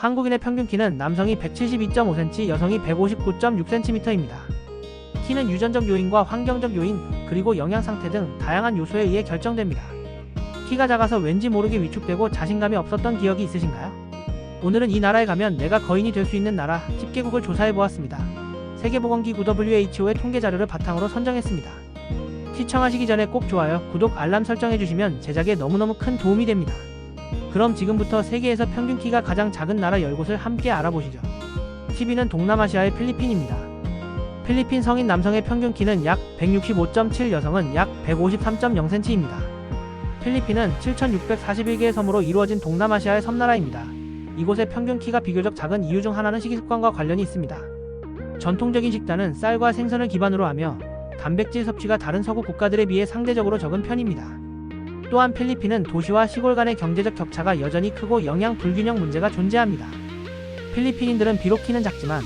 한국인의 평균 키는 남성이 172.5cm, 여성이 159.6cm입니다. 키는 유전적 요인과 환경적 요인, 그리고 영양 상태 등 다양한 요소에 의해 결정됩니다. 키가 작아서 왠지 모르게 위축되고 자신감이 없었던 기억이 있으신가요? 오늘은 이 나라에 가면 내가 거인이 될 수 있는 나라 10개국을 조사해 보았습니다. 세계보건기구 WHO의 통계 자료를 바탕으로 선정했습니다. 시청하시기 전에 꼭 좋아요, 구독, 알람 설정해 주시면 제작에 너무너무 큰 도움이 됩니다. 그럼 지금부터 세계에서 평균 키가 가장 작은 나라 10곳을 함께 알아보시죠. 10위는 동남아시아의 필리핀입니다. 필리핀 성인 남성의 평균 키는 약 165.7, 여성은 약 153.0cm입니다. 필리핀은 7,641개의 섬으로 이루어진 동남아시아의 섬나라입니다. 이곳의 평균 키가 비교적 작은 이유 중 하나는 식이습관과 관련이 있습니다. 전통적인 식단은 쌀과 생선을 기반으로 하며 단백질 섭취가 다른 서구 국가들에 비해 상대적으로 적은 편입니다. 또한 필리핀은 도시와 시골 간의 경제적 격차가 여전히 크고 영양 불균형 문제가 존재합니다. 필리핀인들은 비록 키는 작지만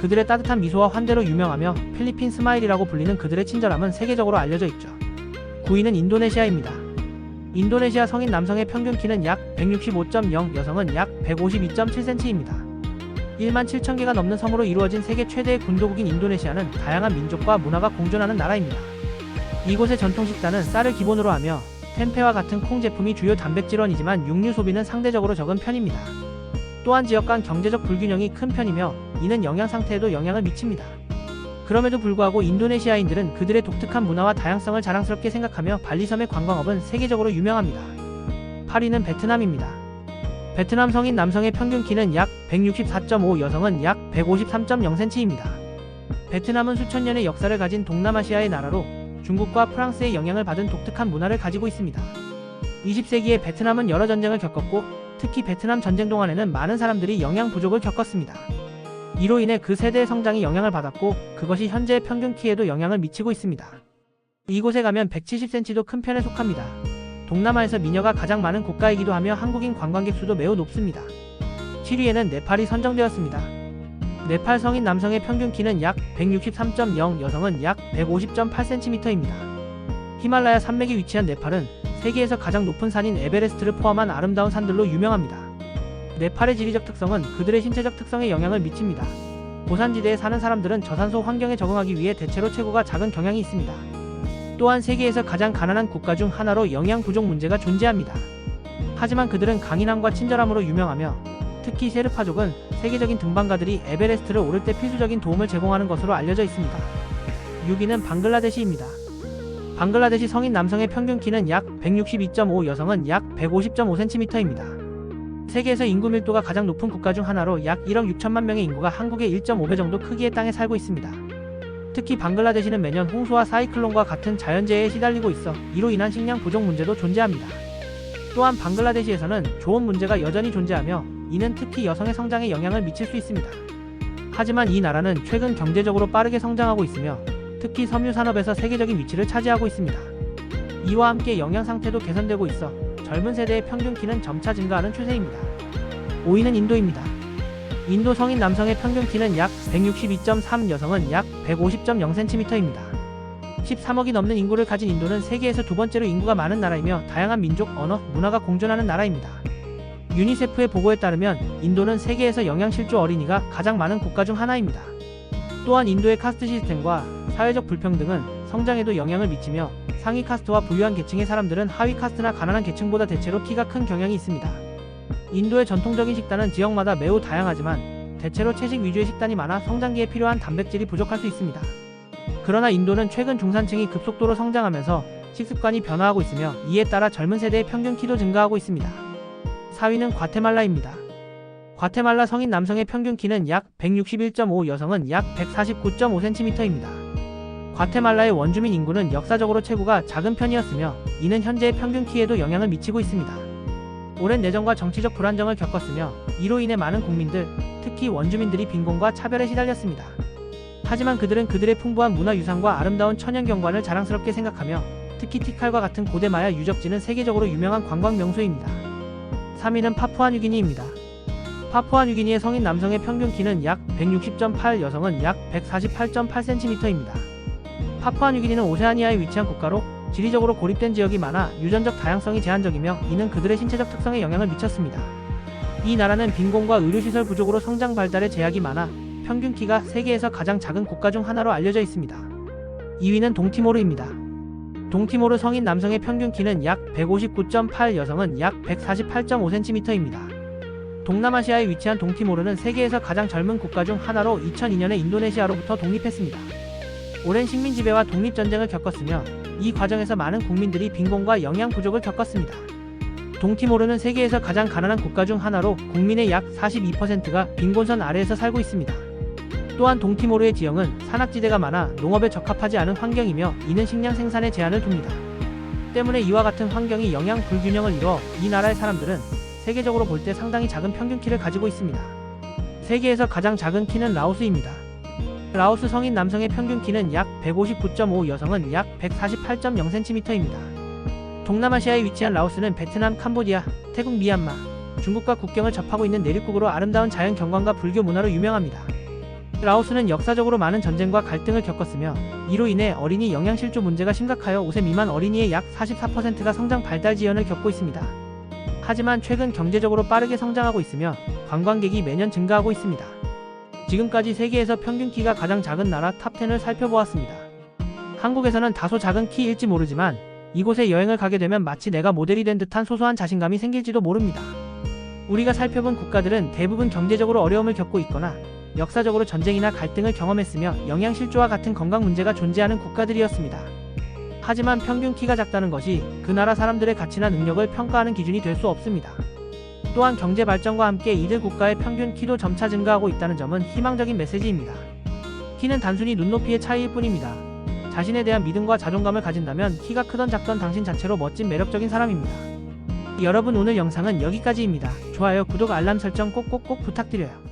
그들의 따뜻한 미소와 환대로 유명하며 필리핀 스마일이라고 불리는 그들의 친절함은 세계적으로 알려져 있죠. 9위는 인도네시아입니다. 인도네시아 성인 남성의 평균 키는 약 165.0, 여성은 약 152.7cm입니다. 1만 7천 개가 넘는 섬으로 이루어진 세계 최대의 군도국인 인도네시아는 다양한 민족과 문화가 공존하는 나라입니다. 이곳의 전통 식단은 쌀을 기본으로 하며 템페와 같은 콩 제품이 주요 단백질원이지만 육류 소비는 상대적으로 적은 편입니다. 또한 지역 간 경제적 불균형이 큰 편이며 이는 영양 상태에도 영향을 미칩니다. 그럼에도 불구하고 인도네시아인들은 그들의 독특한 문화와 다양성을 자랑스럽게 생각하며 발리섬의 관광업은 세계적으로 유명합니다. 8위는 베트남입니다. 베트남 성인 남성의 평균 키는 약 164.5, 여성은 약 153.0cm입니다. 베트남은 수천 년의 역사를 가진 동남아시아의 나라로 중국과 프랑스의 영향을 받은 독특한 문화를 가지고 있습니다. 20세기에 베트남은 여러 전쟁을 겪었고 특히 베트남 전쟁 동안에는 많은 사람들이 영양 부족을 겪었습니다. 이로 인해 그 세대의 성장이 영향을 받았고 그것이 현재의 평균 키에도 영향을 미치고 있습니다. 이곳에 가면 170cm도 큰 편에 속합니다. 동남아에서 미녀가 가장 많은 국가이기도 하며 한국인 관광객 수도 매우 높습니다. 7위에는 네팔이 선정되었습니다. 네팔 성인 남성의 평균 키는 약 163.0, 여성은 약 150.8cm입니다. 히말라야 산맥이 위치한 네팔은 세계에서 가장 높은 산인 에베레스트를 포함한 아름다운 산들로 유명합니다. 네팔의 지리적 특성은 그들의 신체적 특성에 영향을 미칩니다. 고산지대에 사는 사람들은 저산소 환경에 적응하기 위해 대체로 체구가 작은 경향이 있습니다. 또한 세계에서 가장 가난한 국가 중 하나로 영양 부족 문제가 존재합니다. 하지만 그들은 강인함과 친절함으로 유명하며 특히 셰르파족은 세계적인 등반가들이 에베레스트를 오를 때 필수적인 도움을 제공하는 것으로 알려져 있습니다. 6위는 방글라데시입니다. 방글라데시 성인 남성의 평균 키는 약 162.5, 여성은 약 150.5cm입니다. 세계에서 인구 밀도가 가장 높은 국가 중 하나로 약 1억 6천만 명의 인구가 한국의 1.5배 정도 크기의 땅에 살고 있습니다. 특히 방글라데시는 매년 홍수와 사이클론과 같은 자연재해에 시달리고 있어 이로 인한 식량 부족 문제도 존재합니다. 또한 방글라데시에서는 좋은 문제가 여전히 존재하며 이는 특히 여성의 성장에 영향을 미칠 수 있습니다. 하지만 이 나라는 최근 경제적으로 빠르게 성장하고 있으며 특히 섬유 산업에서 세계적인 위치를 차지하고 있습니다. 이와 함께 영양 상태도 개선되고 있어 젊은 세대의 평균 키는 점차 증가하는 추세입니다. 5위는 인도입니다. 인도 성인 남성의 평균 키는 약 162.3, 여성은 약 150.0cm입니다. 13억이 넘는 인구를 가진 인도는 세계에서 두 번째로 인구가 많은 나라이며 다양한 민족, 언어, 문화가 공존하는 나라입니다. 유니세프의 보고에 따르면 인도는 세계에서 영양실조 어린이가 가장 많은 국가 중 하나입니다. 또한 인도의 카스트 시스템과 사회적 불평등은 성장에도 영향을 미치며 상위 카스트와 부유한 계층의 사람들은 하위 카스트나 가난한 계층보다 대체로 키가 큰 경향이 있습니다. 인도의 전통적인 식단은 지역마다 매우 다양하지만 대체로 채식 위주의 식단이 많아 성장기에 필요한 단백질이 부족할 수 있습니다. 그러나 인도는 최근 중산층이 급속도로 성장하면서 식습관이 변화하고 있으며 이에 따라 젊은 세대의 평균 키도 증가하고 있습니다. 4위는 과테말라입니다. 과테말라 성인 남성의 평균 키는 약 161.5, 여성은 약 149.5cm입니다. 과테말라의 원주민 인구는 역사적으로 체구가 작은 편이었으며 이는 현재의 평균 키에도 영향을 미치고 있습니다. 오랜 내전과 정치적 불안정을 겪었으며 이로 인해 많은 국민들, 특히 원주민들이 빈곤과 차별에 시달렸습니다. 하지만 그들은 그들의 풍부한 문화 유산과 아름다운 천연 경관을 자랑스럽게 생각하며 특히 티칼과 같은 고대 마야 유적지는 세계적으로 유명한 관광 명소입니다. 3위는 파푸아뉴기니입니다. 파푸아뉴기니의 성인 남성의 평균 키는 약 160.8, 여성은 약 148.8cm입니다. 파푸아뉴기니는 오세아니아에 위치한 국가로 지리적으로 고립된 지역이 많아 유전적 다양성이 제한적이며 이는 그들의 신체적 특성에 영향을 미쳤습니다. 이 나라는 빈곤과 의료시설 부족으로 성장 발달에 제약이 많아 평균 키가 세계에서 가장 작은 국가 중 하나로 알려져 있습니다. 2위는 동티모르입니다. 동티모르 성인 남성의 평균 키는 약 159.8, 여성은 약 148.5cm입니다. 동남아시아에 위치한 동티모르는 세계에서 가장 젊은 국가 중 하나로 2002년에 인도네시아로부터 독립했습니다. 오랜 식민 지배와 독립 전쟁을 겪었으며 이 과정에서 많은 국민들이 빈곤과 영양 부족을 겪었습니다. 동티모르는 세계에서 가장 가난한 국가 중 하나로 국민의 약 42%가 빈곤선 아래에서 살고 있습니다. 또한 동티모르의 지형은 산악지대가 많아 농업에 적합하지 않은 환경이며 이는 식량 생산에 제한을 둡니다. 때문에 이와 같은 환경이 영양 불균형을 이뤄 이 나라의 사람들은 세계적으로 볼 때 상당히 작은 평균 키를 가지고 있습니다. 세계에서 가장 작은 키는 라오스입니다. 라오스 성인 남성의 평균 키는 약 159.5, 여성은 약 148.0cm입니다. 동남아시아에 위치한 라오스는 베트남, 캄보디아, 태국, 미얀마, 중국과 국경을 접하고 있는 내륙국으로 아름다운 자연 경관과 불교 문화로 유명합니다. 라오스는 역사적으로 많은 전쟁과 갈등을 겪었으며 이로 인해 어린이 영양실조 문제가 심각하여 5세 미만 어린이의 약 44%가 성장 발달 지연을 겪고 있습니다. 하지만 최근 경제적으로 빠르게 성장하고 있으며 관광객이 매년 증가하고 있습니다. 지금까지 세계에서 평균 키가 가장 작은 나라 탑10을 살펴보았습니다. 한국에서는 다소 작은 키일지 모르지만 이곳에 여행을 가게 되면 마치 내가 모델이 된 듯한 소소한 자신감이 생길지도 모릅니다. 우리가 살펴본 국가들은 대부분 경제적으로 어려움을 겪고 있거나 역사적으로 전쟁이나 갈등을 경험했으며 영양실조와 같은 건강 문제가 존재하는 국가들이었습니다. 하지만 평균 키가 작다는 것이 그 나라 사람들의 가치나 능력을 평가하는 기준이 될 수 없습니다. 또한 경제 발전과 함께 이들 국가의 평균 키도 점차 증가하고 있다는 점은 희망적인 메시지입니다. 키는 단순히 눈높이의 차이일 뿐입니다. 자신에 대한 믿음과 자존감을 가진다면 키가 크던 작던 당신 자체로 멋진 매력적인 사람입니다. 여러분 오늘 영상은 여기까지입니다. 좋아요, 구독, 알람 설정 꼭꼭꼭 부탁드려요.